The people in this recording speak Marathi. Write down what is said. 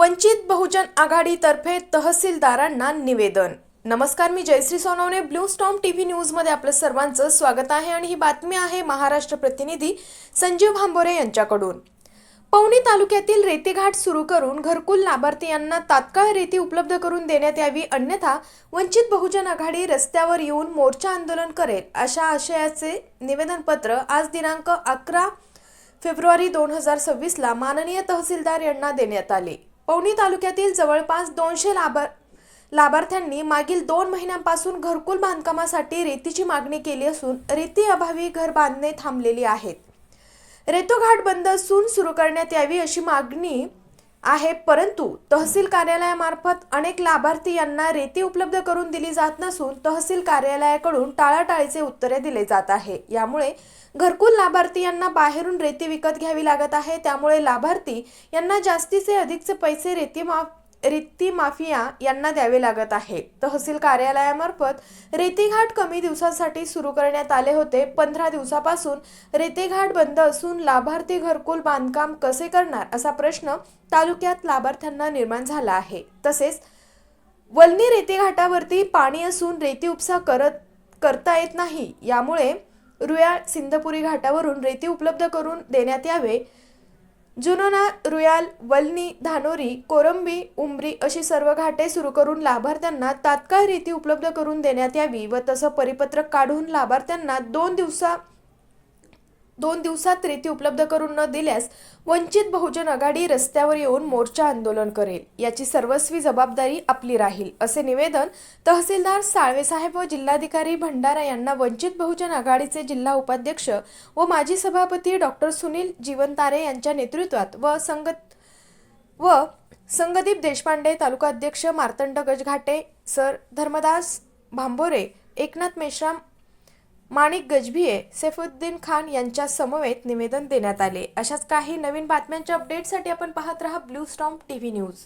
वंचित बहुजन आघाडीतर्फे तहसीलदारांना निवेदन. नमस्कार मी Jayashree Sonawane. Blue storm TV न्यूजमध्ये आपलं सर्वांचं स्वागत आहे आणि ही बातमी आहे महाराष्ट्र प्रतिनिधी संजीव भांबोरे यांच्याकडून. पवनी तालुक्यातील रेतीघाट सुरू करून घरकुल लाभार्थी यांना तात्काळ रेती उपलब्ध करून देण्यात यावी अन्यथा वंचित बहुजन आघाडी रस्त्यावर येऊन मोर्चा आंदोलन करेल अशा आशयाचे निवेदनपत्र आज दिनांक अकरा फेब्रुवारी दोन हजार सव्वीसला माननीय तहसीलदार यांना देण्यात आले. पवनी तालुक्यातील जवळपास दोनशे लाभार लाभार्थ्यांनी मागील दोन महिन्यांपासून घरकुल बांधकामासाठी रेतीची मागणी केली असून रेती अभावी घर बांधणे थांबलेली आहेत. रेतोघाट बंद असून सुरू करण्यात यावी अशी मागणी आहे परंतु तहसील कार्यालयामार्फत अनेक लाभार्थी यांना रेती उपलब्ध करून दिली जात नसून तहसील कार्यालयाकडून टाळाटाळीचे उत्तरे दिले जात आहे. यामुळे घरकुल लाभार्थी यांना बाहेरून रेती विकत घ्यावी लागत आहे. त्यामुळे लाभार्थी यांना जास्तीचे अधिकचे पैसे रेती माफ रित्ती माफिया यांना द्यावे लागत आहे. तहसील कार्यालयामार्फत रेतीघाट कमी दिवसासाठी सुरू करण्यात आले होते. पंधरा दिवसापासून रेतीघाट बंद असून लाभार्थी घरकुल बांधकाम कसे करणार असा प्रश्न तालुक्यात लाभार्थ्यांना निर्माण झाला आहे. तसेच वलनी रेतीघाटावरती पाणी असून रेती उपसा करत करता येत नाही. यामुळे रुयाळ सिंधपुरी घाटावरून रेती उपलब्ध करून देण्यात यावे. जुनोना रुयाल वलनी धानोरी कोरंबी उमरी अशी सर्व घाटे सुरू करून लाभार्थ्यांना तात्काळ रीती उपलब्ध करून देण्यात यावी व तसं परिपत्रक काढून लाभार्थ्यांना दोन दिवसा दोन दिवसात रेती उपलब्ध करून न दिल्यास वंचित बहुजन आघाडी रस्त्यावर येऊन मोर्चा आंदोलन करेल. याची सर्वस्वी जबाबदारी आपली राहील असे निवेदन तहसीलदार साळवेसाहेब व जिल्हाधिकारी भंडारा यांना वंचित बहुजन आघाडीचे जिल्हा उपाध्यक्ष व माजी सभापती डॉक्टर सुनील जीवनतारे यांच्या नेतृत्वात व संगत व संगदीप देशपांडे तालुका अध्यक्ष मार्तंड गजघाटे सर धर्मदास भांबोरे एकनाथ मेश्राम माणिक गजभिये सैफुद्दीन खान यांच्या समवेत निवेदन देण्यात आले. अशाच काही नवीन बातम्यांच्या अपडेटसाठी आपण पाहत रहा ब्लू स्टॉम टीव्ही न्यूज